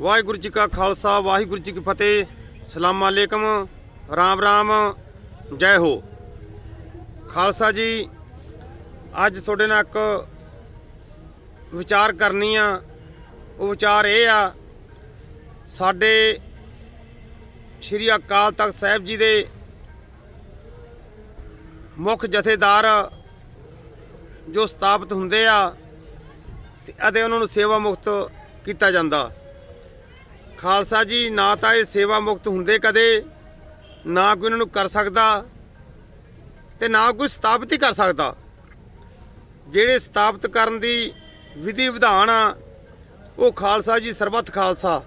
ਵਾਹਿਗੁਰੂ ਜੀ ਕਾ ਖਾਲਸਾ, ਵਾਹਿਗੁਰੂ ਜੀ ਕੀ ਫਤਿਹ। ਸਲਾਮ ਅਲੈਕਮ, ਰਾਮ ਰਾਮ, ਜੈ ਹੋ। ਖਾਲਸਾ ਜੀ, ਅੱਜ ਤੁਹਾਡੇ ਨਾਲ ਇੱਕ ਵਿਚਾਰ ਕਰਨੀ ਆ। ਉਹ ਵਿਚਾਰ ਇਹ ਆ, ਸਾਡੇ ਸ਼੍ਰੀ ਅਕਾਲ ਤਖਤ ਸਾਹਿਬ ਜੀ ਦੇ ਮੁੱਖ ਜਥੇਦਾਰ ਜੋ ਸਥਾਪਿਤ ਹੁੰਦੇ ਆ, ਤੇ ਅਤੇ ਉਹਨਾਂ ਨੂੰ ਸੇਵਾ ਮੁਕਤ ਕੀਤਾ ਜਾਂਦਾ। ਖਾਲਸਾ ਜੀ, ਨਾ ਤਾਂ ਇਹ ਸੇਵਾ ਮੁਕਤ ਹੁੰਦੇ ਕਦੇ, ਨਾ ਕੋਈ ਉਹਨਾਂ ਨੂੰ ਕਰ ਸਕਦਾ ਤੇ ਨਾ ਕੋਈ ਸਥਾਪਿਤ ਹੀ ਕਰ ਸਕਦਾ। ਜਿਹੜੇ ਸਥਾਪਿਤ ਕਰਨ ਦੀ ਵਿਧੀ ਵਿਧਾਨ ਆ, ਉਹ ਖਾਲਸਾ ਜੀ ਸਰਬੱਤ ਖਾਲਸਾ।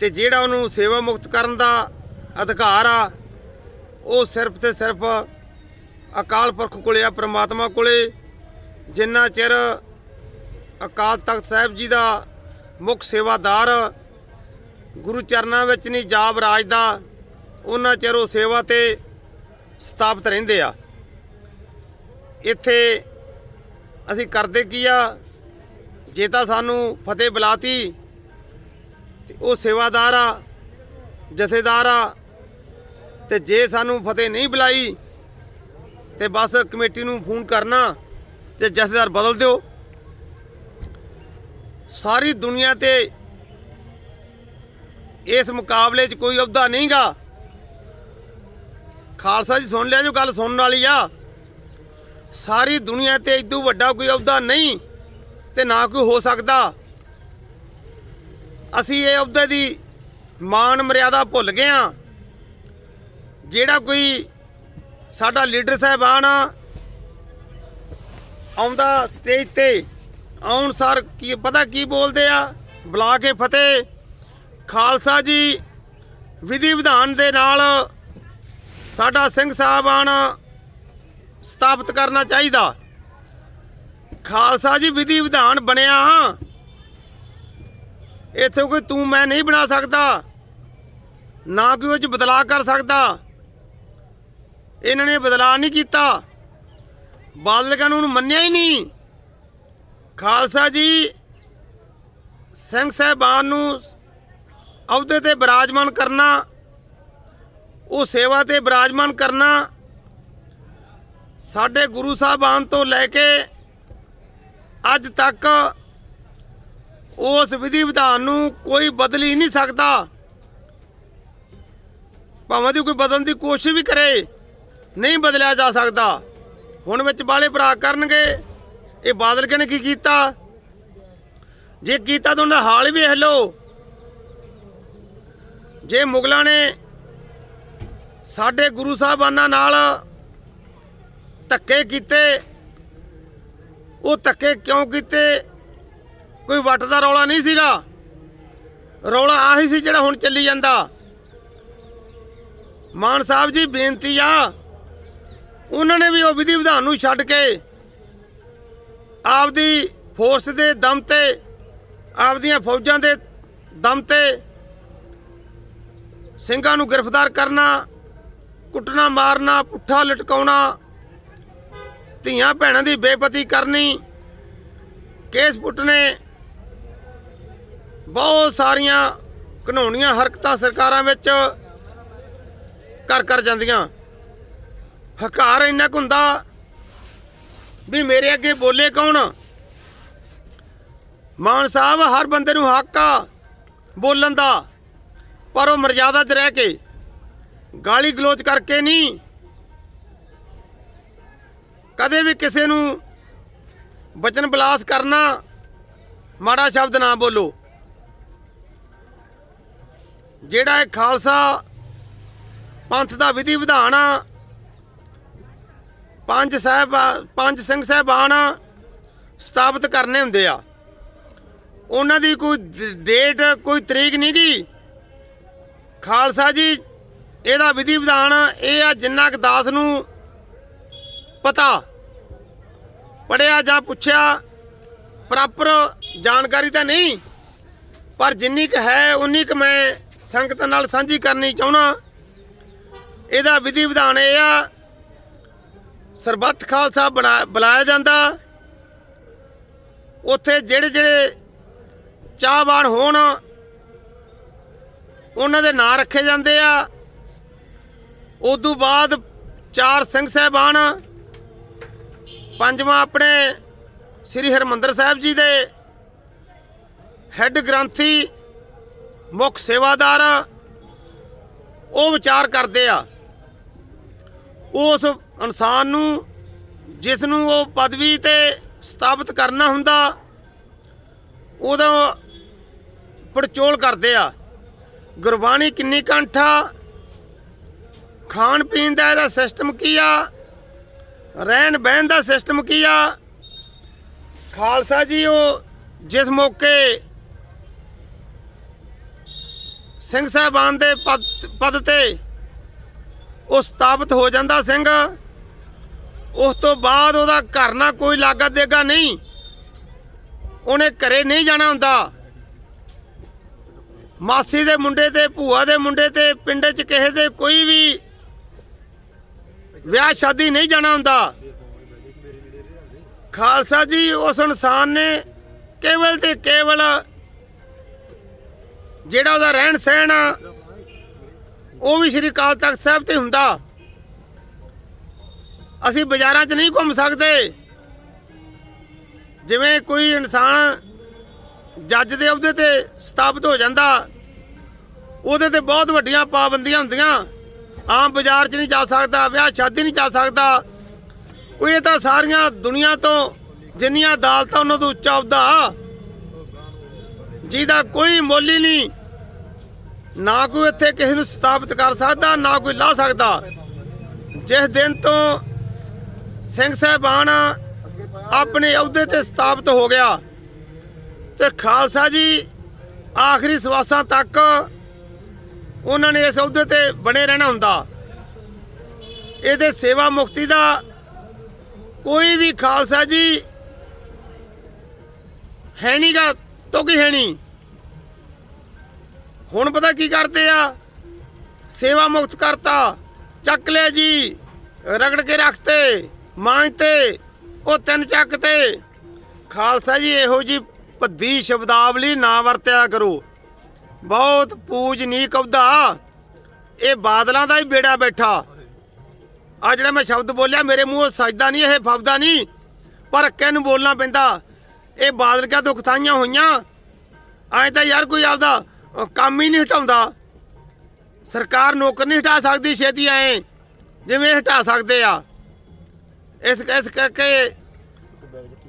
ਤੇ ਜਿਹੜਾ ਉਹਨੂੰ ਸੇਵਾ ਮੁਕਤ ਕਰਨ ਦਾ ਅਧਿਕਾਰ ਆ, ਉਹ ਸਿਰਫ ਤੇ ਸਿਰਫ ਅਕਾਲ ਪੁਰਖ ਕੋਲੇ ਆ, ਪ੍ਰਮਾਤਮਾ ਕੋਲੇ। ਜਿੰਨਾ ਚਿਰ ਅਕਾਲ ਤਖਤ ਸਾਹਿਬ ਜੀ ਦਾ ਮੁੱਖ ਸੇਵਾਦਾਰ ਗੁਰੂ ਚਰਨਾਂ ਵਿੱਚ ਨਹੀਂ ਜਾਬ ਰਾਜ ਦਾ, ਉਹਨਾਂ ਚਿਰ ਉਹ ਸੇਵਾ ਤੇ ਸਥਾਪਿਤ ਰਹਿੰਦੇ ਆ। ਇੱਥੇ ਅਸੀਂ ਕਰਦੇ ਕੀ ਆ? ਜੇ ਤਾਂ ਸਾਨੂੰ ਫਤਿਹ ਬੁਲਾਤੀ, ਤੇ ਉਹ ਸੇਵਾਦਾਰ ਆ, ਜਥੇਦਾਰ ਆ, ਤੇ ਜੇ ਸਾਨੂੰ ਫਤਿਹ ਨਹੀਂ ਬੁਲਾਈ, ਤੇ ਬਸ ਕਮੇਟੀ ਨੂੰ ਫੋਨ ਕਰਨਾ, ਤੇ ਜਥੇਦਾਰ ਬਦਲ ਦਿਓ। ਸਾਰੀ ਦੁਨੀਆ ਤੇ ਇਸ ਮੁਕਾਬਲੇ 'ਚ ਕੋਈ ਅਹੁਦਾ ਨਹੀਂਗਾ। ਖਾਲਸਾ ਜੀ ਸੁਣ ਲਿਆ ਜੋ ਗੱਲ ਸੁਣਨ ਵਾਲੀ ਆ। ਸਾਰੀ ਦੁਨੀਆ ਤੇ ਇਦੋਂ ਵੱਡਾ ਕੋਈ ਅਹੁਦਾ ਨਹੀਂ ਤੇ ਨਾ ਕੋਈ ਹੋ ਸਕਦਾ। ਅਸੀਂ ਇਹ ਅਹੁਦੇ ਦੀ ਮਾਣ ਮਰਿਆਦਾ ਭੁੱਲ ਗਏ ਆ ਜਿਹੜਾ ਕੋਈ ਸਾਡਾ ਲੀਡਰ ਸਾਹਿਬਾਨ ਆਉਂਦਾ ਸਟੇਜ ਤੇ ਆਉਣ ਸਾਰ ਕੀ ਪਤਾ ਕੀ ਬੋਲਦੇ ਆ? ਬੁਲਾ ਕੇ ਫਤਿਹ। ਖਾਲਸਾ ਜੀ, ਵਿਧੀ ਵਿਧਾਨ ਦੇ ਨਾਲ ਸਾਡਾ ਸਿੰਘ ਸਾਹਿਬਾਨ ਸਥਾਪਿਤ ਕਰਨਾ ਚਾਹੀਦਾ। ਖਾਲਸਾ ਜੀ, ਵਿਧੀ ਵਿਧਾਨ ਬਣਿਆ ਇੱਥੇ ਕੋਈ ਤੂੰ ਮੈਂ ਨਹੀਂ ਬਣਾ ਸਕਦਾ। ਨਾ ਕੋਈ ਉਹ ਚ ਬਦਲਾਅ ਕਰ ਸਕਦਾ। ਇਹਨਾਂ ਨੇ ਬਦਲਾਅ ਨਹੀਂ ਕੀਤਾ। ਬਾਦਲ ਕਾਨੂੰਨ ਮੰਨਿਆ ਹੀ ਨਹੀਂ। ਖਾਲਸਾ ਜੀ, ਸਿੰਘ ਸਾਹਿਬਾਨ ਨੂੰ ਅਹੁਦੇ ਤੇ ਬਿਰਾਜਮਾਨ ਕਰਨਾ, ਉਹ ਸੇਵਾ ਤੇ ਬਿਰਾਜਮਾਨ ਕਰਨਾ, ਸਾਡੇ ਗੁਰੂ ਸਾਹਿਬਾਨ ਤੋਂ ਲੈ ਕੇ ਅੱਜ ਤੱਕ ਉਸ ਵਿਧੀ ਵਿਧਾਨ ਨੂੰ ਕੋਈ ਬਦਲੀ ਨਹੀਂ ਸਕਦਾ। ਭਾਵੇਂ ਦੀ ਕੋਈ ਬਦਲਣ ਦੀ ਕੋਸ਼ਿਸ਼ ਵੀ ਕਰੇ, ਨਹੀਂ ਬਦਲਿਆ ਜਾ ਸਕਦਾ। ਹੁਣ ਵਿੱਚ ਬਾਲੇ ਭਰਾ ਕਰਨਗੇ। ਇਹ ਬਾਦਲ ਕੇ ਕੀ ਕੀਤਾ? ਜੇ ਕੀਤਾ ਤਾਂ ਉਹਦਾ ਹਾਲ ਹੀ ਵੇਖ ਲਓ। ਜੇ ਮੁਗਲਾਂ ਨੇ ਸਾਡੇ ਗੁਰੂ ਸਾਹਿਬਾਨਾਂ ਨਾਲ ਧੱਕੇ ਕੀਤੇ, ਉਹ ਧੱਕੇ ਕਿਉਂ ਕੀਤੇ? ਕੋਈ ਵੱਟ ਦਾ ਰੌਲਾ ਨਹੀਂ ਸੀਗਾ। ਰੌਲਾ ਆਹੀ ਸੀ ਜਿਹੜਾ ਹੁਣ ਚੱਲੀ ਜਾਂਦਾ। ਮਾਨ ਸਾਹਿਬ ਜੀ, ਬੇਨਤੀ ਆ, ਉਹਨਾਂ ਨੇ ਵੀ ਉਹ ਵਿਧੀ ਵਿਧਾਨ ਨੂੰ ਛੱਡ ਕੇ ਆਪਦੀ ਫੋਰਸ ਦੇ ਦਮ ਤੇ, ਆਪਦੀਆਂ ਫੌਜਾਂ ਦੇ ਦਮ ਤੇ ਸਿੰਘਾਂ ਨੂੰ ਗ੍ਰਿਫਤਾਰ ਕਰਨਾ, ਕੁੱਟਣਾ, ਮਾਰਨਾ, ਪੁੱਠਾ ਲਟਕਾਉਣਾ, ਧੀਆਂ ਭੈਣਾਂ ਦੀ ਬੇਪਤੀ ਕਰਨੀ, ਕੇਸ ਪੁੱਟਨੇ ਬਹੁਤ ਸਾਰੀਆਂ ਘਨੌਣੀਆਂ ਹਰਕਤਾਂ ਸਰਕਾਰਾਂ ਵਿੱਚ ਕਰ ਕਰ ਜਾਂਦੀਆਂ। ਹਕਾਰ ਇੰਨਾ ਕੁ ਹੁੰਦਾ ਵੀ ਮੇਰੇ ਅੱਗੇ ਬੋਲੇ ਕੌਣ? ਮਾਨ ਸਾਹਿਬ, ਹਰ ਬੰਦੇ ਨੂੰ ਹੱਕ ਆ ਬੋਲਣ ਦਾ, ਪਰ ਉਹ ਮਰਜ਼ਾਦਾ 'ਚ ਰਹਿ ਕੇ ਗਾਲੀ ਗਲੋਚ ਕਰਕੇ ਨਹੀਂ ਕਦੇ ਵੀ ਕਿਸੇ ਨੂੰ ਬਚਨ ਬਲਾਸ ਕਰਨਾ, ਮਾੜਾ ਸ਼ਬਦ ਨਾ ਬੋਲੋ। ਜਿਹੜਾ ਇਹ ਖਾਲਸਾ ਪੰਥ ਦਾ ਵਿਧੀ ਵਿਧਾਨ ਆ ਪੰਜ ਸਾਹਿਬ, ਪੰਜ ਸਿੰਘ ਸਾਹਿਬਾਨ ਸਥਾਪਿਤ ਕਰਨੇ ਹੁੰਦੇ ਆ। ਉਹਨਾਂ ਦੀ ਕੋਈ ਡੇਟ ਕੋਈ ਤਰੀਕ ਨਹੀਂ ਗੀ। ਖਾਲਸਾ ਜੀ, ਇਹਦਾ ਵਿਧੀ ਵਿਧਾਨ ਇਹ ਆ, ਜਿੰਨਾ ਕੁ ਦਾਸ ਨੂੰ ਪਤਾ ਪੜਿਆ ਜਾਂ ਪੁੱਛਿਆ ਪ੍ਰੋਪਰ ਜਾਣਕਾਰੀ ਤਾਂ ਨਹੀਂ। ਪਰ ਜਿੰਨੀ ਕੁ ਹੈ, ਉਨੀ ਕੁ ਮੈਂ ਸੰਗਤ ਨਾਲ ਸਾਂਝੀ ਕਰਨੀ ਚਾਹੁੰਦਾ ਇਹਦਾ ਵਿਧੀ ਵਿਧਾਨ ਇਹ ਆ ਸਰਬੱਤ ਖਾਲਸਾ ਬਣਾ- ਬੁਲਾਇਆ ਜਾਂਦਾ। ਉੱਥੇ ਜਿਹੜੇ ਜਿਹੜੇ ਚਾਹਵਾਨ ਹੋਣ, ਉਹਨਾਂ ਦੇ ਨਾਂ ਰੱਖੇ ਜਾਂਦੇ ਆ। ਉਦੋਂ ਬਾਅਦ ਚਾਰ ਸਿੰਘ ਸਾਹਿਬਾਨ, ਪੰਜਵਾਂ ਆਪਣੇ ਸ੍ਰੀ ਹਰਮੰਦਰ ਸਾਹਿਬ ਜੀ ਦੇ ਹੈੱਡ ਗ੍ਰੰਥੀ, ਮੁੱਖ ਸੇਵਾਦਾਰ, ਉਹ ਵਿਚਾਰ ਕਰਦੇ ਆ। ਉਸ ਇਨਸਾਨ ਨੂੰ, ਜਿਸ ਨੂੰ ਉਹ ਪਦਵੀ ਤੇ ਸਥਾਪਿਤ ਕਰਨਾ ਹੁੰਦਾ, ਉਹਦਾ ਪੜਚੋਲ ਕਰਦੇ ਆ। ਗੁਰਬਾਣੀ ਕਿੰਨੀ ਕੰਠਾ ਖਾਣ ਪੀਣ ਦਾ ਇਹਦਾ ਸਿਸਟਮ ਕੀ ਆ? ਰਹਿਣ ਬਹਿਣ ਦਾ ਸਿਸਟਮ ਕੀ ਆ? ਖਾਲਸਾ ਜੀ ਉਹ ਜਿਸ ਮੌਕੇ ਸਿੰਘ ਸਾਹਿਬਾਨ ਦੇ ਪਦ ਪਦ ਤੇ ਉਹ ਸਥਾਪਿਤ ਹੋ ਜਾਂਦਾ ਸਿੰਘ। ਉਸ ਤੋਂ ਬਾਅਦ ਉਹਦਾ ਘਰ ਨਾਲ ਕੋਈ ਲਾਗਾ ਦੇਗਾ ਨਹੀਂ। ਉਹਨੇ ਘਰੇ ਨਹੀਂ ਜਾਣਾ ਹੁੰਦਾ। ਮਾਸੀ ਦੇ ਮੁੰਡੇ ਤੇ, ਭੂਆ ਦੇ ਮੁੰਡੇ ਤੇ, ਪਿੰਡ 'ਚ ਕਿਸੇ ਦੇ ਕੋਈ ਵੀ ਵਿਆਹ ਸ਼ਾਦੀ ਨਹੀਂ ਜਾਣਾ ਹੁੰਦਾ। ਖਾਲਸਾ ਜੀ, ਉਸ ਇਨਸਾਨ ਨੇ ਕੇਵਲ ਤੇ ਕੇਵਲ ਜਿਹੜਾ ਉਹਦਾ ਰਹਿਣ ਸਹਿਣ ਉਹ ਵੀ ਸ੍ਰੀ ਅਕਾਲ ਤਖਤ ਸਾਹਿਬ ਤੇ ਹੁੰਦਾ। ਅਸੀਂ ਬਾਜ਼ਾਰਾਂ 'ਚ ਨਹੀਂ ਘੁੰਮ ਸਕਦੇ। ਜਿਵੇਂ ਕੋਈ ਇਨਸਾਨ ਜੱਜ ਦੇ ਅਹੁਦੇ ਤੇ ਸਥਾਪਿਤ ਹੋ ਜਾਂਦਾ, ਉਹਦੇ ਤੇ ਬਹੁਤ ਵੱਡੀਆਂ ਪਾਬੰਦੀਆਂ ਹੁੰਦੀਆਂ। ਆਮ ਬਾਜ਼ਾਰ 'ਚ ਨਹੀਂ ਜਾ ਸਕਦਾ, ਵਿਆਹ ਸ਼ਾਦੀ ਨਹੀਂ ਜਾ ਸਕਦਾ। ਉਹ ਇਹ ਤਾਂ ਸਾਰੀਆਂ ਦੁਨੀਆ ਤੋਂ ਜਿੰਨੀਆਂ ਅਦਾਲਤਾਂ ਉਹਨਾਂ ਤੋਂ ਉੱਚਾ ਅਹੁਦਾ ਜਿਹਦਾ ਕੋਈ ਮੁੱਲ ਹੀ ਨਹੀਂ। ਨਾ ਕੋਈ ਇੱਥੇ ਕਿਸੇ ਨੂੰ ਸਥਾਪਿਤ ਕਰ ਸਕਦਾ, ਨਾ ਕੋਈ ਲਾ ਸਕਦਾ। ਜਿਸ ਦਿਨ ਤੋਂ ਸਿੰਘ ਸਾਹਿਬਾਨ ਆਪਣੇ ਅਹੁਦੇ ਤੇ ਸਥਾਪਿਤ ਹੋ ਗਿਆ ਤੇ ਖਾਲਸਾ ਜੀ ਆਖਰੀ ਸਵਾਸਾਂ ਤੱਕ ਉਹਨਾਂ ਨੇ ਇਸ ਅਹੁਦੇ ਤੇ ਬਣੇ ਰਹਿਣਾ ਹੁੰਦਾ। ਇਹਦੇ ਸੇਵਾ ਮੁਕਤੀ ਦਾ ਕੋਈ ਵੀ ਖਾਲਸਾ ਜੀ ਹੈ ਨਹੀਂਗਾ ਤੋ ਕੀ ਹੈ ਨਹੀਂ ਹੁਣ ਪਤਾ ਕੀ ਕਰਦੇ ਆ? ਸੇਵਾ ਮੁਕਤ ਕਰਤਾ। ਚੱਕ ਲਿਆ ਜੀ। ਰਗੜ ਕੇ ਰੱਖਤੇ। ਮਾਂਜਤੇ ਉਹ ਤਿੰਨ ਚੱਕ ਤੇ। ਖਾਲਸਾ ਜੀ, ਇਹੋ ਜੀ ਭੱਦੀ ਸ਼ਬਦਾਵਲੀ ਨਾ ਵਰਤਿਆ ਕਰੋ। ਬਹੁਤ ਪੂਜਨੀਕ ਅਵਦਾ। ਇਹ ਬਾਦਲਾਂ ਦਾ ਹੀ ਬੇੜਾ ਬੈਠਾ। ਆ ਜਿਹੜਾ ਮੈਂ ਸ਼ਬਦ ਬੋਲਿਆ, ਮੇਰੇ ਮੂੰਹੋਂ ਸਜਦਾ ਨਹੀਂ, ਇਹ ਫਬਦਾ ਨਹੀਂ। ਪਰ ਕਿਹਨੂੰ ਬੋਲਣਾ ਪੈਂਦਾ। ਇਹ ਬਾਦਲ ਕਿਆ ਦੁਖਤਾਈਆਂ ਹੋਈਆਂ? ਐਂ ਤਾਂ ਯਾਰ ਕੋਈ ਆਪਦਾ ਕੰਮ ਹੀ ਨਹੀਂ ਹਟਾਉਂਦਾ। ਸਰਕਾਰ ਨੌਕਰ ਨਹੀਂ ਹਟਾ ਸਕਦੀ ਛੇਤੀ ਐ। ਜਿਵੇਂ ਹਟਾ ਸਕਦੇ ਆ। ਇਸ ਇਸ ਕਰਕੇ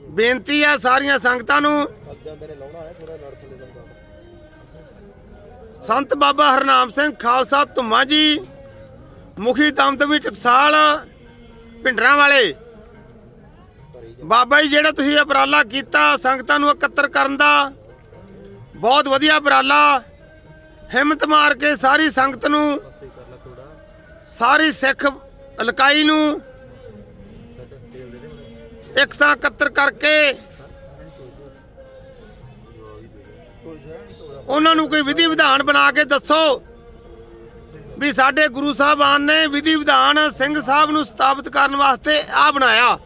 ਬੇਨਤੀ ਆ ਸਾਰੀਆਂ ਸੰਗਤਾਂ ਨੂੰ। ਸੰਤ ਬਾਬਾ ਹਰਨਾਮ ਸਿੰਘ ਖਾਲਸਾ ਧੁੰਮਾ ਜੀ, ਮੁਖੀ ਦਮਦਮੀ ਟਕਸਾਲ ਪਿੰਡਰਾਂ ਵਾਲੇ। ਬਾਬਾ ਜੀ, ਜਿਹੜਾ ਤੁਸੀਂ ਉਪਰਾਲਾ ਕੀਤਾ ਸੰਗਤਾਂ ਨੂੰ ਇਕੱਤਰ ਕਰਨ ਦਾ, ਬਹੁਤ ਵਧੀਆ ਉਪਰਾਲਾ। ਹਿੰਮਤ ਮਾਰ ਕੇ ਸਾਰੀ ਸੰਗਤ ਨੂੰ, ਸਾਰੀ ਸਿੱਖ ਇਲਾਕਾਈ ਨੂੰ ਇੱਕ ਤਾਂ ਇਕੱਤਰ ਕਰਕੇ ਉਹਨਾਂ ਨੂੰ ਕੋਈ ਵਿਧੀ ਵਿਧਾਨ ਬਣਾ ਕੇ ਦੱਸੋ ਵੀ ਸਾਡੇ ਗੁਰੂ ਸਾਹਿਬਾਨ ਨੇ ਵਿਧੀ ਵਿਧਾਨ ਸਿੰਘ ਸਾਹਿਬ ਨੂੰ ਸਥਾਪਿਤ ਕਰਨ ਵਾਸਤੇ ਆ ਬਣਾਇਆ।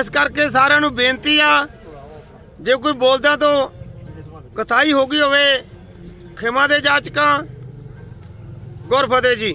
ਇਸ ਕਰਕੇ ਸਾਰਿਆਂ ਨੂੰ ਬੇਨਤੀ ਆ, ਜੇ ਕੋਈ ਬੋਲਦਾ ਤੋਂ ਕਥਾਈ ਹੋ ਗਈ ਹੋਵੇ ਖਿਮਾ ਦੇ ਜਾਚਕਾਂ ਗੁਰਫਤਿਹ ਜੀ।